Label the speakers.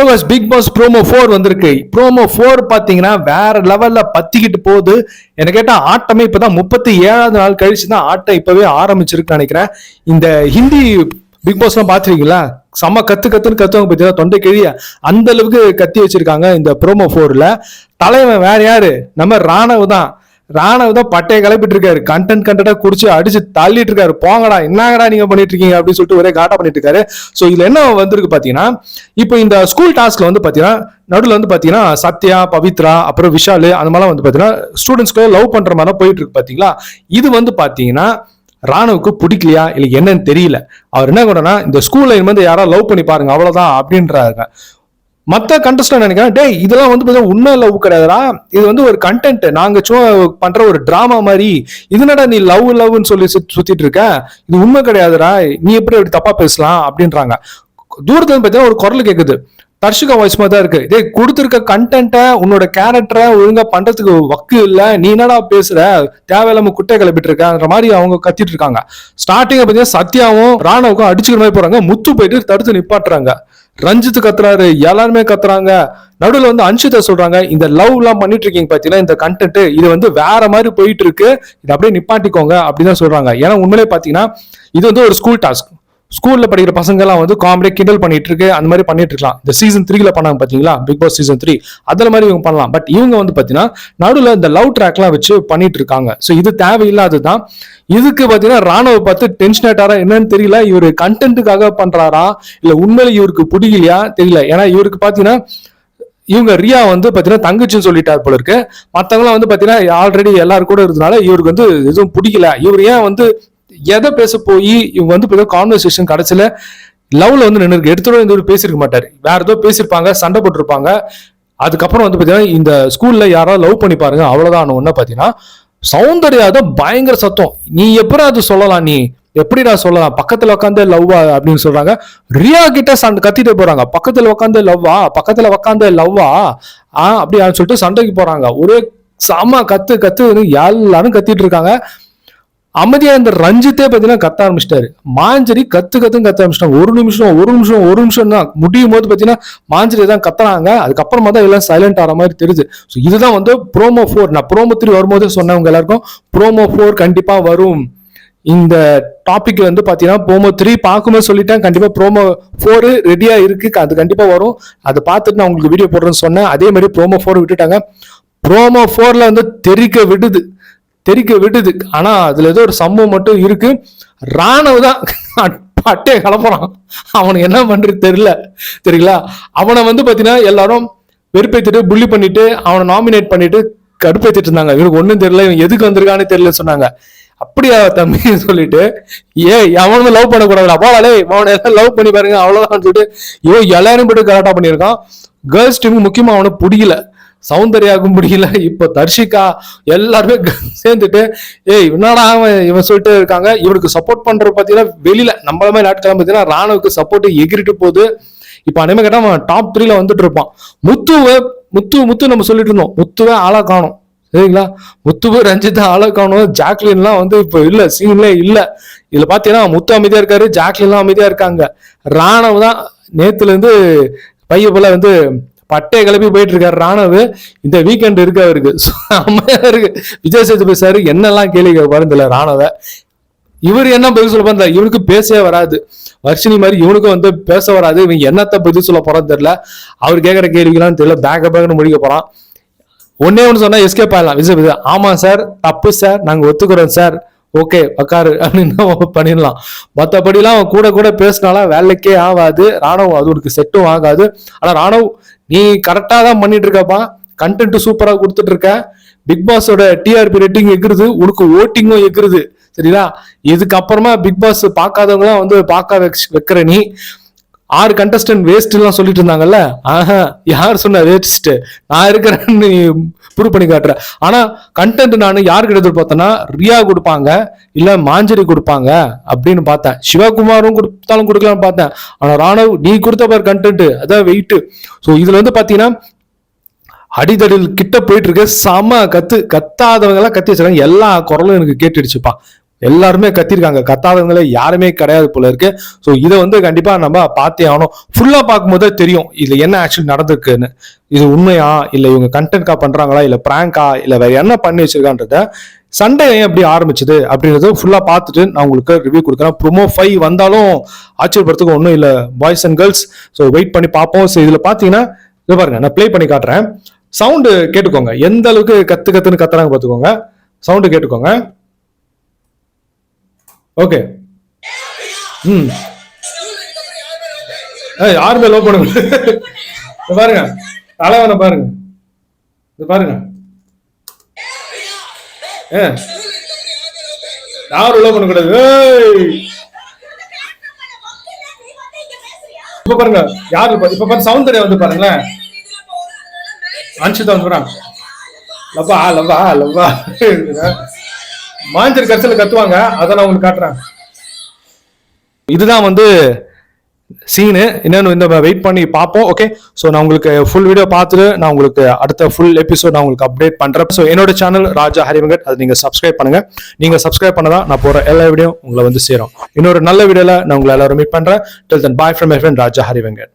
Speaker 1: Hello boss Bigg Boss promo four வந்திருக்கு. Promo four பார்த்தீங்கன்னா வேற லெவலில் பத்திக்கிட்டு போகுது. என்ன கேட்டால் ஆட்டமே இப்போ தான் முப்பத்தி ஏழாவது நாள் கழிச்சு தான் ஆட்டம் இப்போவே ஆரம்பிச்சிருக்குன்னு நினைக்கிறேன். இந்த ஹிந்தி பிக் பாஸ்லாம் பார்த்துருக்கீங்களா? செம்ம கத்து கத்துன்னு கத்துவாங்க பார்த்தீங்கன்னா தொண்டை கிழிய. அந்த அளவுக்கு கத்தி வச்சிருக்காங்க இந்த ப்ரோமோ ஃபோரில் தலைவன் வேற யாரு? நம்ம ராணவ் தான். ராணவ் தான் பட்டையை கிளப்பிட்டு இருக்காரு. கண்டென்ட் கண்டென்ட்டா குடிச்சு அடிச்சு தள்ளிட்டு இருக்காரு. போங்கடா என்னங்கடா நீங்க பண்ணிட்டு இருக்கீங்க அப்படின்னு சொல்லிட்டு ஒரே காட்டா பண்ணிட்டு இருக்காரு. ஸோ இதுல என்ன வந்திருக்கு பாத்தீங்கன்னா இப்போ இந்த ஸ்கூல் டாஸ்க்ல வந்து பாத்தீங்கன்னா நடுவில் வந்து பாத்தீங்கன்னா சத்யா பவித்ரா அப்புறம் விஷால் அந்த மாதிரிலாம் வந்து பாத்தீங்கன்னா ஸ்டூடெண்ட்ஸ்க்கு லவ் பண்ற மாதிரி போயிட்டு இருக்கு பாத்தீங்களா? இது வந்து பாத்தீங்கன்னா ராணுவுக்கு பிடிக்கலையா? இல்லை என்னன்னு தெரியல. அவர் என்ன பண்ணனா இந்த ஸ்கூல்ல வந்து யாராவது லவ் பண்ணி பாருங்க அவ்வளவுதான் அப்படின்றாருங்க. மற்ற கண்டஸ்டன் நினைக்கிறேன் டே இதெல்லாம் வந்து பார்த்தீங்கன்னா உண்மை லவ் கிடையாதுடா. இது வந்து ஒரு கண்டென்ட் நாங்கள் சும்மா பண்ணுற ஒரு ட்ராமா மாதிரி. இதுனடா நீ லவ் லவ்னு சொல்லி சுத்- சுத்திட்டு இருக்க? இது உண்மை கிடையாதுடா. நீ எப்படி அப்படி தப்பாக பேசலாம்? அப்படின்றாங்க. தூரத்துல பார்த்தீங்கன்னா ஒரு குரல் கேட்குது தர்ஷிகா வாய்ஸ் மாதிரி தான் இருக்கு. டேய் கொடுத்துருக்க கண்டென்ட்டை உன்னோட கேரக்டரை ஒழுங்கா பண்றதுக்கு வக்கு இல்லை. நீ என்னடா பேசுற? தேவையில்லாம குட்டை கிளப்பிட்டு இருக்கன்ற மாதிரி அவங்க கத்திட்டு இருக்காங்க. ஸ்டார்டிங் பார்த்தீங்கன்னா சத்யாவும் ராணவுக்கும் அடிச்சுக்கிற மாதிரி போறாங்க. முத்து போயிட்டு தடுத்து நிப்பாட்டுறாங்க. ரஞ்சித் கத்துறாரு எல்லாருமே கத்துறாங்க. நடுவில் வந்து அன்ஷிதா சொல்றாங்க இந்த லவ் எல்லாம் பண்ணிட்டு இருக்கீங்க பாத்தீங்கன்னா இந்த கண்டென்ட் இது வந்து வேற மாதிரி போயிட்டு இருக்கு இது அப்படியே நிப்பாட்டிக்கோங்க அப்படின்னு தான் சொல்றாங்க. ஏன்னா உண்மையிலே பாத்தீங்கன்னா இது வந்து ஒரு ஸ்கூல் டாஸ்க் ஸ்கூல்ல படிக்கிற பசங்க எல்லாம் வந்து காமெடி கிண்டல் பண்ணிட்டு இருக்கு அந்த மாதிரி பண்ணிட்டு இருக்கலாம். இந்த சீசன் த்ரீல பண்ணாங்க பாத்தீங்களா பிக் பாஸ் சீசன் த்ரீ அதுல மாதிரி இவங்க பண்ணலாம். பட் இவங்க வந்து பாத்தீங்கன்னா நடுவில் இந்த லவ் ட்ராக்லாம் வச்சு பண்ணிட்டு இருக்காங்க. ஸோ இது தேவையில்லாததான் இதுக்கு பார்த்தீங்கன்னா ராணுவ பார்த்து டென்ஷன் ஆட்டாரா என்னன்னு தெரியல. இவர் கண்டென்ட்டுக்காக பண்றாரா? இல்ல உண்மையில இவருக்கு பிடிக்கலையா? தெரியல. ஏன்னா இவருக்கு பார்த்தீங்கன்னா இவங்க ரியா வந்து பார்த்தீங்கன்னா தங்கச்சின்னு சொல்லிட்டார் போல இருக்கு. மற்றவங்களாம் வந்து பார்த்தீங்கன்னா ஆல்ரெடி எல்லாரும் கூட இருந்தனால இவருக்கு வந்து எதுவும் பிடிக்கல. இவர் ஏன் வந்து எதை பேச போய் இவங்க வந்து கான்வர்சேஷன் கடைசியில லவ்ல வந்து நின்று எடுத்துட இந்த பேசியிருக்க மாட்டார். வேற ஏதோ பேசியிருப்பாங்க சண்டை போட்டிருப்பாங்க. அதுக்கப்புறம் வந்து பார்த்தீங்கன்னா இந்த ஸ்கூல்ல யாராவது லவ் பண்ணி பாருங்க அவ்வளவுதான். ஒன்று பார்த்தீங்கன்னா சௌந்தர்யா தான் பயங்கர சத்தம். நீ எப்படி அது சொல்லலாம் நீ? எப்படிடா சொல்லலாம்? பக்கத்துல உட்காந்து லவ்வா அப்படின்னு சொல்றாங்க. ரியா கிட்ட சண்டை கத்திட்டு போறாங்க. பக்கத்துல உட்காந்து லவ்வா பக்கத்துல உட்காந்து லவ்வா ஆ? அப்படி சொல்லிட்டு சண்டைக்கு போறாங்க. ஒரே செம கத்து கத்து எல்லாரும் கத்திட்டு இருக்காங்க. அமைதியா இந்த ரஞ்சித்தே பாத்தீங்கன்னா கத்த ஆரம்பிச்சிட்டாரு. மாஞ்சரி கத்து கத்துன்னு கத்த ஆரம்பிச்சிட்டாங்க. ஒரு நிமிஷம் ஒரு நிமிஷம் ஒரு நிமிஷம் தான் முடியும் போது பாத்தீங்கன்னா மாஞ்சரி தான் கத்துறாங்க அதுக்கப்புறமா தான் எல்லாம் சைலண்ட் ஆகிற மாதிரி தெரியுது. ஸோ இதுதான் வந்து ப்ரோமோ ஃபோர் நான் ப்ரோமோ த்ரீ வரும்போது சொன்னவங்க எல்லாருக்கும் ப்ரோமோ ஃபோர் கண்டிப்பா வரும். இந்த டாபிக் வந்து பாத்தீங்கன்னா ப்ரோமோ த்ரீ பார்க்கும்போது சொல்லிட்டேன். கண்டிப்பா ப்ரோமோ ஃபோர் ரெடியா இருக்கு. அது கண்டிப்பா வரும். அதை பார்த்துட்டு நான் உங்களுக்கு வீடியோ போடுறேன்னு சொன்னேன். அதே மாதிரி ப்ரோமோ ஃபோர் விட்டுட்டாங்க. ப்ரோமோ ஃபோர்ல வந்து தெரிக்க விடுது. தெரிக்க விடுது ஆனா அதுல ஏதோ ஒரு சம்பவம் மட்டும் இருக்கு. ராணுவ தான் பட்டைய கலப்புறான். அவனுக்கு என்ன பண்றது தெரியல. தெரியுங்களா? அவனை வந்து பாத்தீங்கன்னா எல்லாரும் வெறுப்பேத்திட்டு புள்ளி பண்ணிட்டு அவனை நாமினேட் பண்ணிட்டு கடுப்பேத்திட்டு இருந்தாங்க. இவனுக்கு ஒன்றும் தெரியல. இவன் எதுக்கு வந்திருக்கான்னு தெரியல சொன்னாங்க. அப்படியா தம்பி சொல்லிட்டு ஏ அவனும் லவ் பண்ணக்கூடாது போலாலே அவனை எல்லாம் லவ் பண்ணி பாருங்க. அவ்வளோதான் சொல்லிட்டு இவன் எல்லாரும் போட்டு கரெக்டாக பண்ணியிருக்கான். கேர்ள்ஸ் டீமுக்கு முக்கியமாக அவனை பிடிக்கல. சௌந்தர்யாவுக்கும் முடியல. இப்போ தர்ஷிகா எல்லாருமே சேர்ந்துட்டு ஏய் என்னடா அவன் இவன் சொல்லிட்டு இருக்காங்க. இவனுக்கு சப்போர்ட் பண்றது பார்த்தீங்கன்னா வெளியில நம்மள மாதிரி நாட்கள் பார்த்தீங்கன்னா ராணுவுக்கு சப்போர்ட் எகிரிட்டு போகுது. இப்போ அனிமே கேட்டால் அவன் டாப் த்ரீல வந்துட்டு இருப்பான். முத்துவை முத்து முத்து நம்ம சொல்லிட்டு இருந்தோம். முத்துவே ஆளா காணும். சரிங்களா? முத்துவு ரஞ்சித் ஆளா காணும். ஜாக்லின்லாம் வந்து இப்போ இல்லை சீன்ல இல்லை. இதில் பார்த்தீங்கன்னா முத்து அமைதியாக இருக்காரு ஜாக்லின்லாம் அமைதியாக இருக்காங்க. ராணவ் தான் நேற்றுலேருந்து பைய போல வந்து பட்டையை கிளப்பி போயிட்டு இருக்காரு ராணவ். இந்த வீக்கெண்ட் இருக்கு அவருக்கு. இருக்கு. விஜய் சேதுபதி சார் என்னெல்லாம் கேள்வி கேட்பாரு தெரியல ராணவ. இவர் என்ன பதில் சொல்ல போறா இவனுக்கு பேசவே வராது. வர்ஷினி மாதிரி இவனுக்கும் வந்து பேச வராது. இவன் என்னத்த பதில் சொல்ல போறான்னு தெரியல. அவர் கேட்கற கேள்விக்கெல்லாம் தெரியல. பேக்க பேக்னு முடிக்க போறான். ஒன்னே ஒன்று சொன்னா எஸ்கேப் ஆகலாம் விஜய் விஜய் ஆமா சார் தப்பு சார் நாங்க ஒத்துக்கிறோம் சார் ஓகே உக்காரு. அப்படின்னு பண்ணிடலாம். மற்றபடிலாம் அவன் கூட கூட பேசினாலாம் வேலைக்கே ஆகாது. ராணுவம் அது உனக்கு செட்டும் ஆகாது. ஆனால் ராணுவ் நீ கரெக்டாக தான் பண்ணிட்டு இருக்கப்பா கண்டென்ட் சூப்பராக கொடுத்துட்டு இருக்க பிக் பாஸோட டிஆர்பி ரேட்டிங் எகுருது உனக்கு ஓட்டிங்கும் எகுருது சரிங்களா? இதுக்கப்புறமா பிக் பாஸ் பார்க்காதவங்களாம் வந்து பார்க்க வைக்கிற நீ. ஆறு கண்டஸ்டன்ட் வேஸ்ட்லாம் சொல்லிட்டு இருந்தாங்கல்ல ஆஹா யார் சொன்ன வேஸ்ட் நான் இருக்கிறேன்னு நீ ப்ரூவ் பண்ணி காட்டுறேன். ஆனா கண்டென்ட் நான் யாருக்கு எதிர்பார்த்தேன்னா ரியா கொடுப்பாங்க இல்லை மாஞ்சரி கொடுப்பாங்க அப்படின்னு பார்த்தேன். சிவகுமாரும் கொடுத்தாலும் கொடுக்கலாம்னு பார்த்தேன். ஆனால் ராணவ் நீ கொடுத்த பாரு கண்டென்ட் அதான் வெயிட் ஸோ இதுல வந்து பார்த்தீங்கன்னா அடிதடில் கிட்ட போயிட்டு இருக்க செம கத்து கத்தாதவங்க எல்லாம் கத்தி வச்சிருக்காங்க. எல்லா குரலும் எனக்கு கேட்டுடுச்சுப்பா. எல்லாருமே கத்திருக்காங்க. கத்தாதவங்களே யாருமே கிடையாது போல இருக்கு. ஸோ இதை வந்து கண்டிப்பா நம்ம பார்த்தே ஆகணும். ஃபுல்லா பார்க்கும்போதே தெரியும் இது என்ன ஆக்சுவலி நடந்திருக்குன்னு. இது உண்மையா? இல்லை இவங்க கண்டென்ட்கா பண்றாங்களா? இல்லை பிராங்கா இல்லை வேற என்ன பண்ணி வச்சிருக்கான்றத சண்டே ஏன் எப்படி ஆரம்பிச்சது? அப்படின்றத ஃபுல்லாக பார்த்துட்டு நான் உங்களுக்கு ரிவ்யூ கொடுக்குறேன். ப்ரோமோ ஃபைவ் வந்தாலும் ஆச்சரியப்படுறதுக்கு ஒன்றும் இல்லை boys and girls so wait பண்ணி பார்ப்போம். ஸோ இதில் பார்த்தீங்கன்னா இது பாருங்க நான் ப்ளே பண்ணி காட்டுறேன். சவுண்டு கேட்டுக்கோங்க. எந்த அளவுக்கு கத்து கத்துன்னு கத்துறாங்க பார்த்துக்கோங்க. சவுண்டு கேட்டுக்கோங்க. ஓகே. ம். ஏய் யாருமே லோ பண்ணுங்க. இது பாருங்க. தலைவனை பாருங்க. இது பாருங்க. ஏ. யாரும் லோ பண்ணக்கூடாது ஏய். இப்ப பாருங்க. யாரு இப்ப இப்ப பாருங்க சௌந்தர்யா வந்து பாருங்களேன். அன்ஷிதா வந்து லவ்வா லவ்வா லவ்வா. மாஞ்சர் கரைசல கத்துவாங்க அதை நான் உங்களுக்கு காட்டுறேன். இதுதான் வந்து சீனு என்னன்னு இந்த வெயிட் பண்ணி பார்ப்போம் ஓகே ஸோ நான் உங்களுக்கு ஃபுல் வீடியோ பார்த்துட்டு நான் உங்களுக்கு அடுத்த ஃபுல் எபிசோட் நான் உங்களுக்கு அப்டேட் பண்ணுறேன் ஸோ என்னோட சேனல் ராஜா ஹரிவங்கட் அது நீங்கள் சப்ஸ்கிரைப் பண்ணுங்கள் நீங்கள் சப்ஸ்கிரைப் பண்ணதான் நான் போகிற எல்லா வீடியோ உங்களை வந்து சேரும். இன்னொரு நல்ல வீடியோவில் நான் உங்களை எல்லாரும் மீட் பண்ணுறேன் till then bye from friend Raja Harivangat.